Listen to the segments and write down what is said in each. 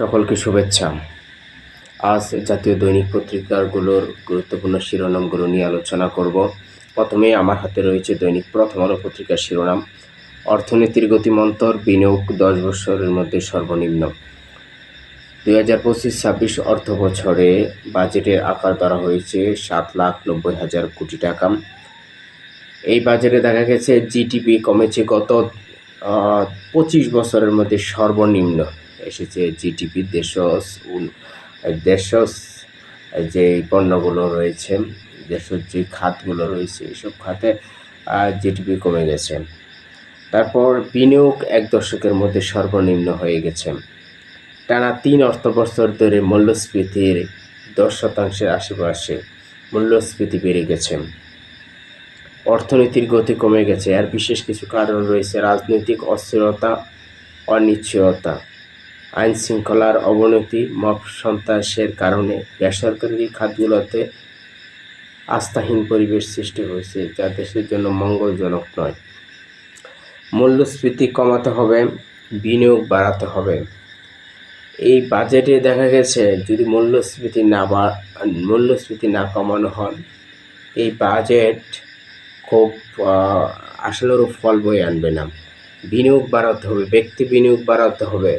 সকলকে শুভেচ্ছা। আজ জাতীয় দৈনিক পত্রিকাগুলোর গুরুত্বপূর্ণ শিরোনামগুলো নিয়ে আলোচনা করব। প্রথমে আমার হাতে রয়েছে দৈনিক প্রথম আলো পত্রিকার শিরোনাম, অর্থনীতির গতিমন্তর বিনিয়োগ দশ বছরের মধ্যে সর্বনিম্ন। দুই হাজার পঁচিশ ছাব্বিশ অর্থ বছরে বাজেটের আকার ধরা হয়েছে সাত লাখ নব্বই হাজার কোটি টাকা। এই বাজেটে দেখা গেছে, জিডিপি কমেছে গত পঁচিশ বছরের মধ্যে সর্বনিম্ন। এসেছে জিডিপি দেশ দেশ যে পণ্যগুলো রয়েছে দেশের যে খাতগুলো রয়েছে, এসব খাতে জিডিপি কমে গেছে। তারপর বিনিয়োগ এক দশকের মধ্যে সর্বনিম্ন হয়ে গেছে। টানা তিন অর্থবছর ধরে মূল্যস্ফীতির দশ শতাংশের আশেপাশে মূল্যস্ফীতি বেড়ে গেছে। অর্থনীতির গতি কমে গেছে। আর বিশেষ কিছু কারণ রয়েছে রাজনৈতিক অস্থিরতা, অনিশ্চয়তা। আইন শৃঙ্খলার অবনতি, মব সন্ত্রাসের কারণে বেসরকারি খাতগুলোতে আস্থাহীন পরিবেশ সৃষ্টি হয়েছে, যা দেশের জন্য মঙ্গলজনক নয়। মূল্যস্ফীতি কমাতে হবে, বিনিয়োগ বাড়াতে হবে। এই বাজেটে দেখা গেছে, যদি মূল্যস্ফীতি না মূল্যস্ফীতি না কমানো হয়, এই বাজেট খুব আসলেরও ফল বয়ে আনবে না। বিনিয়োগ বাড়াতে হবে, ব্যক্তি বিনিয়োগ বাড়াতে হবে।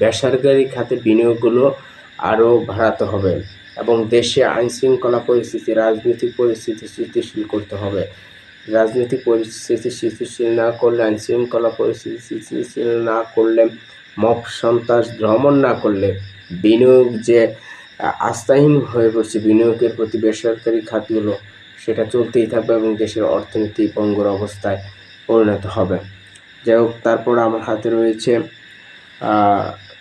বেসরকারি খাতে বিনিয়োগগুলো আরও বাড়াতে হবে এবং দেশে আইনশৃঙ্খলা পরিস্থিতি, রাজনৈতিক পরিস্থিতি স্থিতিশীল করতে হবে। রাজনৈতিক পরিস্থিতি স্থিতিশীল না করলে, আইনশৃঙ্খলা পরিস্থিতি স্থিতিশীল না করলে, মব সন্ত্রাস ভ্রমণ না করলে বিনিয়োগ যে আস্থাহীন হয়ে পড়ছে, বিনিয়োগের প্রতি বেসরকারি খাতগুলো, সেটা চলতেই থাকবে এবং দেশের অর্থনীতি ভঙ্গুর অবস্থায় পরিণত হবে। যাই হোক, তারপর আমার হাতে রয়েছে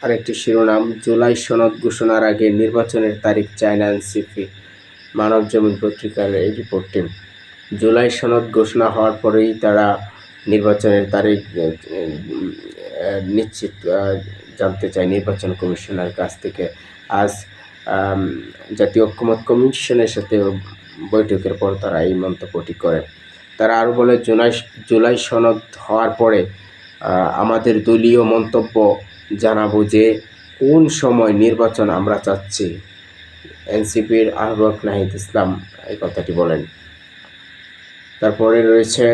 আরেকটি শিরোনাম, জুলাই সনদ ঘোষণার আগে নির্বাচনের তারিখ চায়না এনসিপি মানব জমিন পত্রিকার এই রিপোর্টটি। জুলাই সনদ ঘোষণা হওয়ার পরেই তারা নির্বাচনের তারিখ নিশ্চিত জানতে চায় নির্বাচন কমিশনার কাছ থেকে। আজ জাতীয় ঐক্যমত কমিশনের সাথে বৈঠকের পর তারা এই মন্তব্যটি করে। তারা আরও বলে, জুলাই জুলাই সনদ হওয়ার পরে আমাদের দলীয় মন্তব্য জানাব যে কোন সময় নির্বাচন আমরা চাচ্ছি? এনসিপির আহ্বায়ক নাহিদ ইসলাম এই কথাটি বলেন। তারপরে রয়েছে,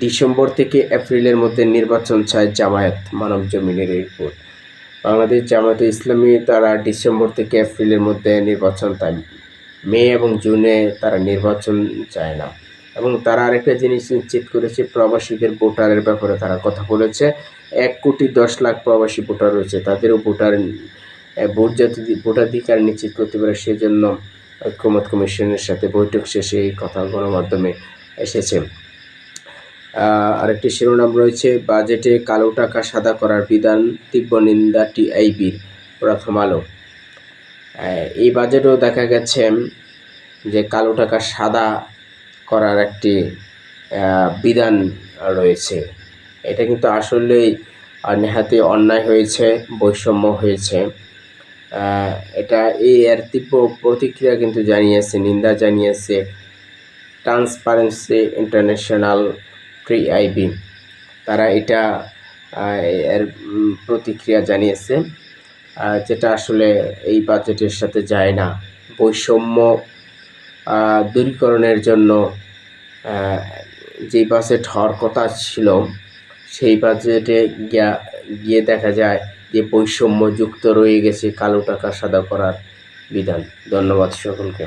ডিসেম্বর থেকে এপ্রিলের মধ্যে নির্বাচন চায় জামায়াত মানব জমিনের রিপোর্ট। বাংলাদেশ জামায়াতে ইসলামী তারা ডিসেম্বর থেকে এপ্রিলের মধ্যে নির্বাচন চায় মে এবং জুনে তারা নির্বাচন চায় না। এবং তারা আরেকটা জিনিস নিশ্চিত করেছে, প্রবাসীদের ভোটারের ব্যাপারে তারা কথা বলেছে। এক কোটি দশ লাখ প্রবাসী ভোটার রয়েছে, তাদেরও ভোটার ভোট যাতে ভোটাধিকার নিশ্চিত করতে পারে, সেজন্য ঐক্যমত কমিশনের সাথে বৈঠক শেষে এই কথা গণমাধ্যমে এসেছে। আরেকটি শিরোনাম রয়েছে, বাজেটে কালো টাকা সাদা করার বিধান, তীব্র নিন্দা টিআইবির প্রথম আলো। এই বাজেটেও দেখা গেছে যে কালো টাকা সাদা করার একটি বিধান রয়েছে। এটা কিন্তু আসলেই নেহাতি অন্যায় হয়েছে, বৈষম্য হয়েছে। এটা এই এর তীব্র প্রতিক্রিয়া কিন্তু জানিয়েছে, নিন্দা জানিয়েছে ট্রান্সপারেন্সি ইন্টারন্যাশনাল আইবি তারা এটা এর প্রতিক্রিয়া জানিয়েছে যেটা আসলে এই বাজেটের সাথে যায় না। বৈষম্য দূরীকরণের জন্য যেই যে বাজেট হওয়ার কথা ছিল, সেই বাজেটে গিয়া, গিয়ে দেখা যায় যে বৈষম্য যুক্ত রয়ে গেছে কালো টাকা সাদা করার বিধান। ধন্যবাদ সকলকে।